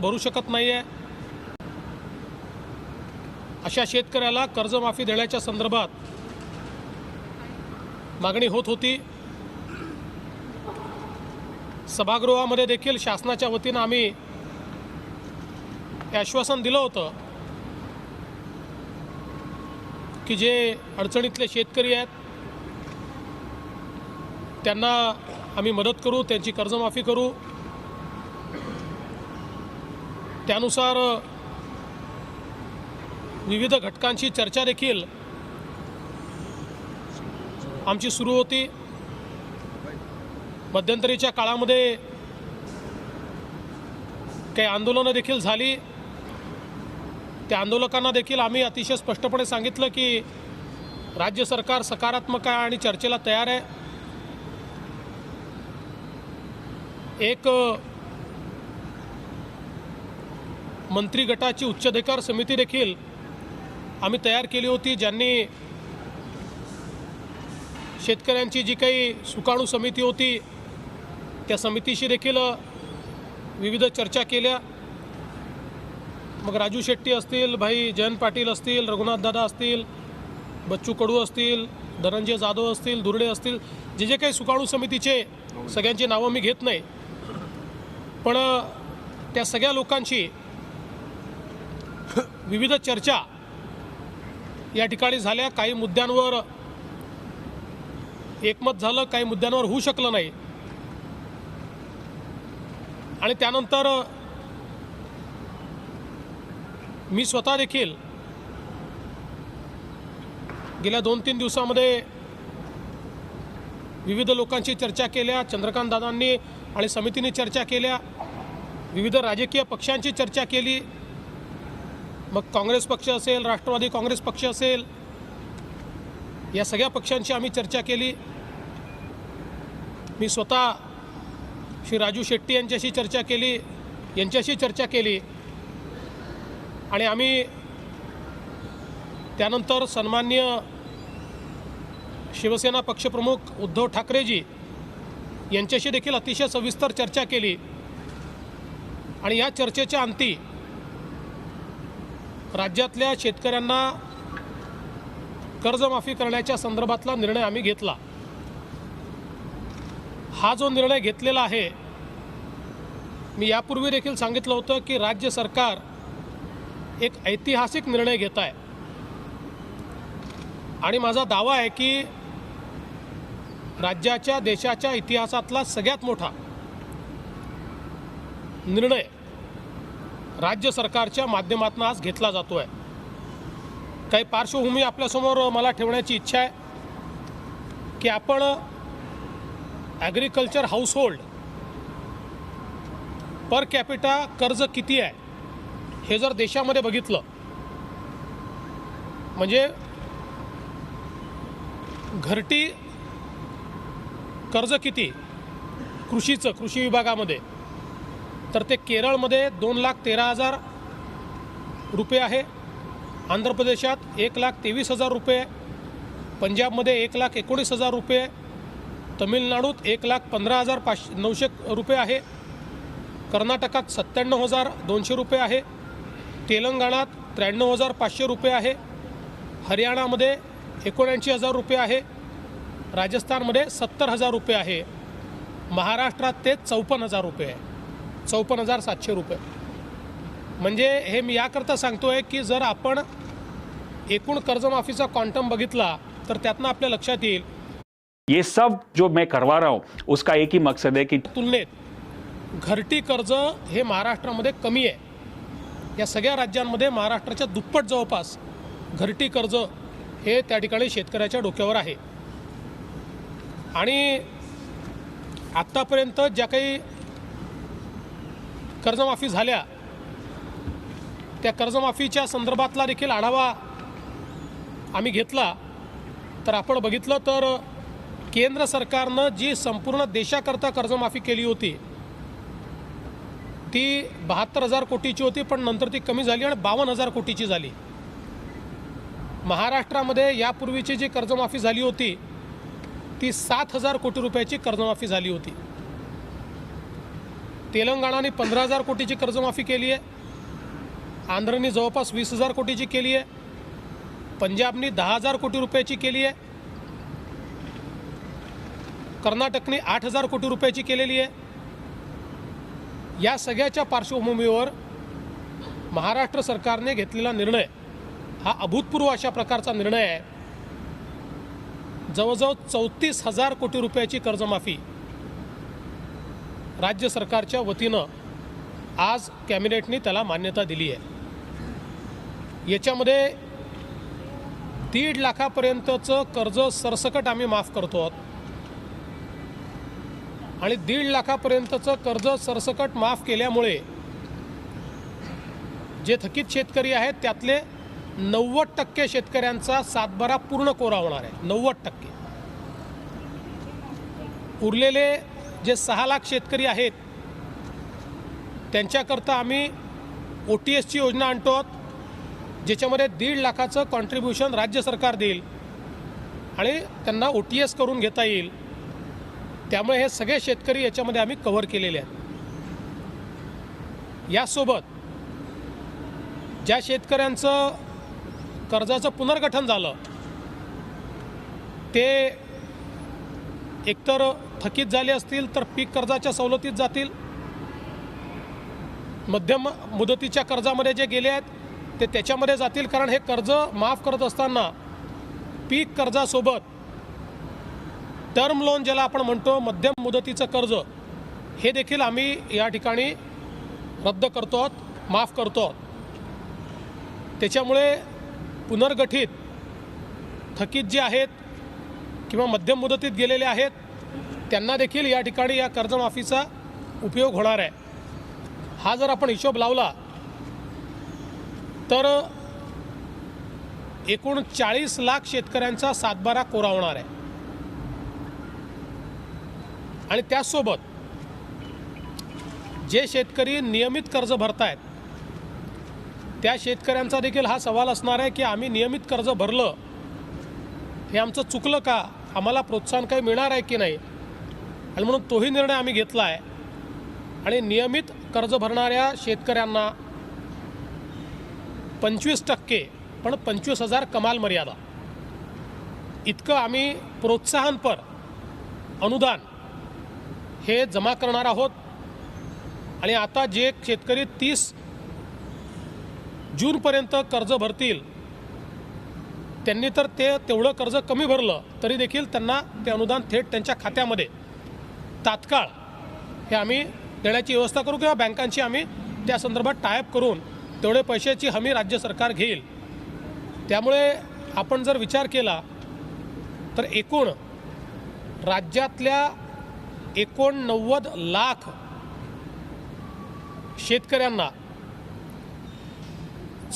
भरू शकत नाही आहे अशा शेतकऱ्याला कर्जमाफी देण्याच्या संदर्भात मागणी होत होती. सभागृहामध्ये देखील शासनाच्या वतीनं आम्ही आश्वासन दिलं होतं की जे अडचणीतले शेतकरी आहेत त्यांना आम्ही मदत करू त्यांची कर्जमाफी करू. त्यानुसार विविध घटकांची चर्चा देखील आमची सुरू होती. मध्यंतरीच्या काळामध्ये काही आंदोलनं देखील झाली. त्या आंदोलकांना देखील आम्ही अतिशय स्पष्टपणे सांगितलं की राज्य सरकार सकारात्मक आहे आणि चर्चेला तयार आहे. एक मंत्री गटाची उच्चाधिकार समिती देखील आम्ही तयार केली होती ज्यांनी शेतकऱ्यांची जी काही सुकाणू समिती होती त्या समितीशी देखील विविध चर्चा केल्या. मग राजू शेट्टी असतील भाई जयंत पाटील असतील रघुनाथ दादा असतील बच्चू कडू असतील धनंजय जाधव असतील दुर्डे असतील जे जे काही सुकाणू समितीचे सगळ्यांची नावं मी घेत नाही. पण त्या सगळ्या लोकांची विविध चर्चा या ठिकाणी झाल्या. काही मुद्द्यांवर एकमत झालं काही मुद्द्यांवर होऊ शकलं नाही. आणि त्यानंतर मी स्वतः देखील गेल्या दोन तीन दिवसामध्ये विविध लोकांची चर्चा केल्या चंद्रकांत दादांनी आणि समितीने चर्चा केल्या विविध राजकीय पक्षांची चर्चा केली. मग काँग्रेस पक्ष असेल राष्ट्रवादी काँग्रेस पक्ष असेल या सगळ्या पक्षांची आम्ही चर्चा केली. मी स्वतः श्री राजू शेट्टी यांच्याशी चर्चा केली यांच्याशी चर्चा केली. आणि आम्ही त्यानंतर सन्मान्य शिवसेना पक्षप्रमुख उद्धव ठाकरेजी यांच्याशी देखील अतिशय सविस्तर चर्चा केली. आणि या चर्चेच्या अंती राज्यातल्या शेतकऱ्यांना कर्जमाफी करण्याच्या संदर्भातला निर्णय आम्ही घेतला. हा जो निर्णय घेतलेला आहे मी यापूर्वी देखील सांगितलं होतं की राज्य सरकार एक ऐतिहासिक निर्णय घेत आहे. आणि माझा दावा आहे की राज्याच्या देशाच्या इतिहासातला सगळ्यात मोठा निर्णय राज्य सरकारच्या माध्यमातून आज घेतला जातो आहे काही पार्श्वभूमी आपल्यासमोर मला ठेवण्याची इच्छा आहे की आपण ॲग्रिकल्चर हाऊसहोल्ड पर कॅपिटा कर्ज किती आहे हे जर देशामध्ये बघितलं म्हणजे घरटी कर्ज किती कृषीचं कृषी विभागामध्ये तर ते केरळमध्ये दोन लाख तेरा हजार रुपये आहे. आंध्र प्रदेशात एक लाख तेवीस हजार रुपये पंजाबमध्ये एक लाख एकोणीस हजार रुपये तमिळनाडूत एक लाख पंधरा हजार पाचशे नऊशे रुपये आहे. कर्नाटकात सत्त्याण्णव हजार दोनशे रुपये आहे. तेलंगणात त्र्याण्णव हजार पाचशे रुपये आहे. हरियाणामध्ये एकोणऐंशी हजार रुपये आहे. राजस्थानमध्ये सत्तर हजार रुपये आहे. महाराष्ट्रात ते चौपन्न हजार रुपये आहे. चौपन्न हजार सातशे रुपये. म्हणजे हे मी याकरता सांगतो आहे की जर आपण एकूण कर्जमाफीचा क्वांटम बघितला तर त्यातनं आपल्या लक्षात येईल. ये सब जो मैं करवा रहा हूं उसका एक ही मकसद है कि तुलनेत घरटी कर्ज हे महाराष्ट्रामध्ये कमी आहे. या सगळ्या राज्यांमध्ये महाराष्ट्राच्या दुप्पट जवळपास घरटी कर्ज हे त्या ठिकाणी शेतकऱ्याच्या डोक्यावर आहे. आणि आत्तापर्यंत ज्या काही कर्जमाफी झाल्या. त्या कर्जमाफीच्या संदर्भातला देखील आढावा आम्ही घेतला. तर आपण बघितलं तर केंद्र सरकारनं जी संपूर्ण देशाकरता कर्जमाफी केली होती ती बहात्तर हजार कोटीची होती पण नंतर ती कमी झाली आणि बावन्न हजार कोटीची झाली. महाराष्ट्रामध्ये यापूर्वीची जी कर्जमाफी झाली होती ती सात हजार कोटी रुपयाची कर्जमाफी झाली होती. तेलंगणाने पंधरा हजार कोटीची कर्जमाफी केली आहे. आंध्रनी जवळपास वीस हजार कोटीची केली आहे. पंजाबनी दहा हजार कोटी रुपयाची केली आहे. कर्नाटकने आठ हजार कोटी रुपयाची केलेली आहे. या सगळ्याच्या पार्श्वभूमीवर महाराष्ट्र सरकारने घेतलेला निर्णय हा अभूतपूर्व अशा प्रकारचा निर्णय आहे. जवळजवळ चौतीस हजार कोटी रुपयाची कर्जमाफी राज्य सरकारच्या वतीनं आज कॅबिनेटने त्याला मान्यता दिली आहे. याच्यामध्ये दीड लाखापर्यंतचं कर्ज सरसकट आम्ही माफ करतो आहोत. आणि दीड लाखापर्यंतचं कर्ज सरसकट माफ केल्यामुळे जे थकीत शेतकरी आहेत त्यातले नव्वद टक्के शेतकऱ्यांचा सातबारा पूर्ण कोरा होणार आहे. नव्वद टक्के. उरलेले जे सहा लाख शेतकरी आहेत त्यांच्याकरता आम्ही ओ टी एसची योजना आणतो आहोत ज्याच्यामध्ये दीड लाखाचं कॉन्ट्रीब्युशन राज्य सरकार देईल आणि त्यांना ओ टी एस करून घेता येईल. त्यामुळे हे सगळे शेतकरी याच्यामध्ये आम्ही कव्हर केलेले आहेत. यासोबत ज्या शेतकऱ्यांचं कर्जाचं पुनर्गठन झालं ते एकतर थकीत झाले असतील तर पीक कर्जाच्या सवलतीत जातील. मध्यम मुदतीच्या कर्जामध्ये जे गेले आहेत ते त्याच्यामध्ये जातील कारण हे कर्ज माफ करत असताना पीक कर्जासोबत टर्म लोन ज्याला आपण म्हणतो मध्यम मुदतीचं कर्ज हे देखील आम्ही या ठिकाणी रद्द करतो आहोत माफ करतो आहोत. त्याच्यामुळे पुनर्गठित थकीत जे आहेत किंवा मध्यम मुदतीत गेलेले आहेत त्यांना देखील या ठिकाणी या कर्जमाफीचा उपयोग होणार आहे. हा जर आपण हिशोब लावला तर एकूण चाळीस लाख शेतकऱ्यांचा सातबारा कोरा होणार आहे. आणि त्याचसोबत जे शेतकरी नियमित कर्ज भरतायत त्या शेतकऱ्यांचा देखील हा सवाल असणार आहे की आम्ही नियमित कर्ज भरलं हे आमचं चुकलं का? आम्हाला प्रोत्साहन काही मिळणार आहे की नाही? आणि म्हणून तोही निर्णय आम्ही घेतला आहे आणि नियमित कर्ज भरणाऱ्या शेतकऱ्यांना पंचवीस टक्के पण पंचवीस हजार कमाल मर्यादा. इतकं आम्ही प्रोत्साहनपर अनुदान हे जमा करणार आहोत. आणि आता जे शेतकरी तीस जूनपर्यंत कर्ज भरतील त्यांनी तर ते तेवढं कर्ज कमी भरलं तरी देखील त्यांना ते अनुदान थेट त्यांच्या खात्यामध्ये. तात्काळ हे आम्ही देण्याची व्यवस्था करू किंवा बँकांची आम्ही त्या संदर्भात टायप करून तेवढे पैशाची हमी राज्य सरकार घेईल. त्यामुळे आपण जर विचार केला तर एकूण राज्यातल्या एकोणनव्वद लाख शेतकऱ्यांना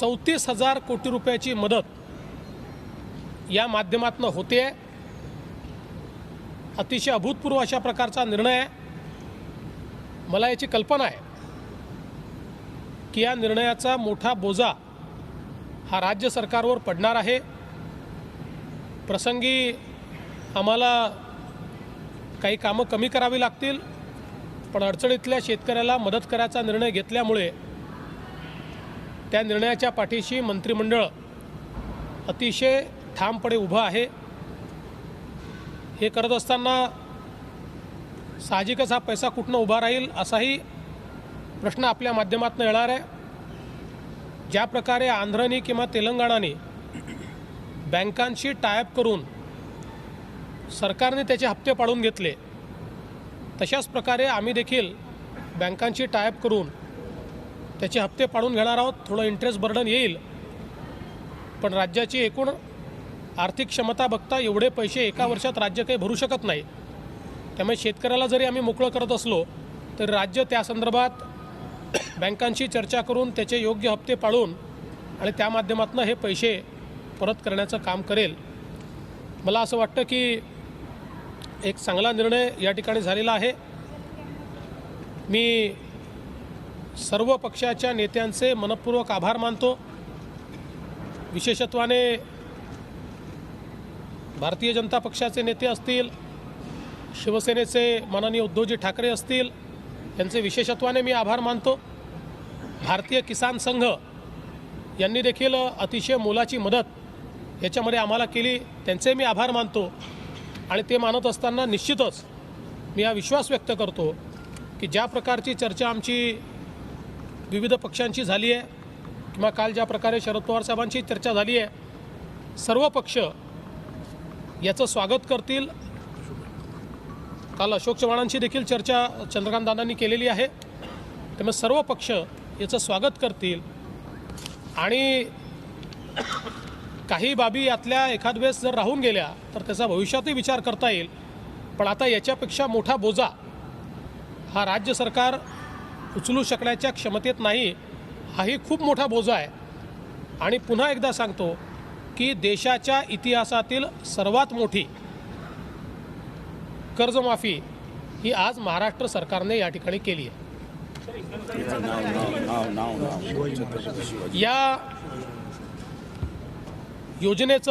चौतीस हजार कोटी रुपयाची मदत या माध्यमातून होते. आहे अतिशय अभूतपूर्व अशा प्रकारचा निर्णय आहे. मला याची कल्पना आहे की या निर्णयाचा मोठा बोजा हा राज्य सरकारवर पडणार आहे. प्रसंगी आम्हाला काही कामं कमी करावी लागतील पण अडचणीतल्या शेतकऱ्याला मदत करायचा निर्णय घेतल्यामुळे त्या निर्णयाच्या पाठीशी मंत्रिमंडळ अतिशय ठामपणे उभं आहे. हे करत असताना साहजिकच हा पैसा कुठनं उभा राहील असाही प्रश्न आपल्या माध्यमातून येणार आहे. ज्या प्रकारे आंध्रनी किंवा तेलंगणाने बँकांशी टायअप करून सरकारने त्याचे हप्ते पाडून घेतले तशाच प्रकारे आम्ही देखील बँकांशी टायअप करून त्याचे हप्ते पाडून घेणार आहोत. थोडं इंटरेस्ट बर्डन येईल. पण राज्याची एकूण आर्थिक क्षमता बघता एवढे पैसे एका वर्षात राज्य काही भरू शकत नाही. त्यामुळे शेतकऱ्याला जरी आम्ही मोकळं करत असलो तर राज्य त्या संदर्भात बँकांशी चर्चा करून त्याचे योग्य हप्ते पाळून आणि त्या माध्यमातून हे पैसे परत करण्याचं काम करेल. मला असं वाटतं की एक चांगला निर्णय या ठिकाणी झालेला आहे. मी सर्व पक्षाच्या नेत्यांचे मनपूर्वक आभार मानतो. विशेषत्वाने भारतीय जनता पक्षाचे नेते असतील शिवसेनेचे माननीय उद्धवजी ठाकरे असतील यांचे विशेषत्वाने मी आभार मानतो. भारतीय किसान संघ यांनी देखील अतिशय मोलाची मदत याच्यामध्ये आम्हाला केली त्यांचे मी आभार मानतो. आणि ते मानत असताना निश्चितच मी हा विश्वास व्यक्त करतो की ज्या प्रकारची चर्चा आमची विविध पक्षांची झाली आहे किंवा काल ज्या प्रकारे शरद पवार साहेबांची चर्चा झाली आहे सर्व पक्ष याचं स्वागत करतील. काल अशोक चव्हाणांशी देखील चर्चा चंद्रकांत दादांनी केलेली आहे. त्यामुळे सर्व पक्ष याचं स्वागत करतील. आणि काही बाबी यातल्या एखाद वेळेस जर राहून गेल्या तर त्याचा भविष्यातही विचार करता येईल. पण आता याच्यापेक्षा मोठा बोजा हा राज्य सरकार उचलू शकण्याच्या क्षमतेत नाही हाही खूप मोठा बोजा आहे. आणि पुन्हा एकदा सांगतो की देशाच्या इतिहासातील सर्वात मोठी कर्जमाफी ही आज महाराष्ट्र सरकारने या ठिकाणी केली आहे. या योजनेचं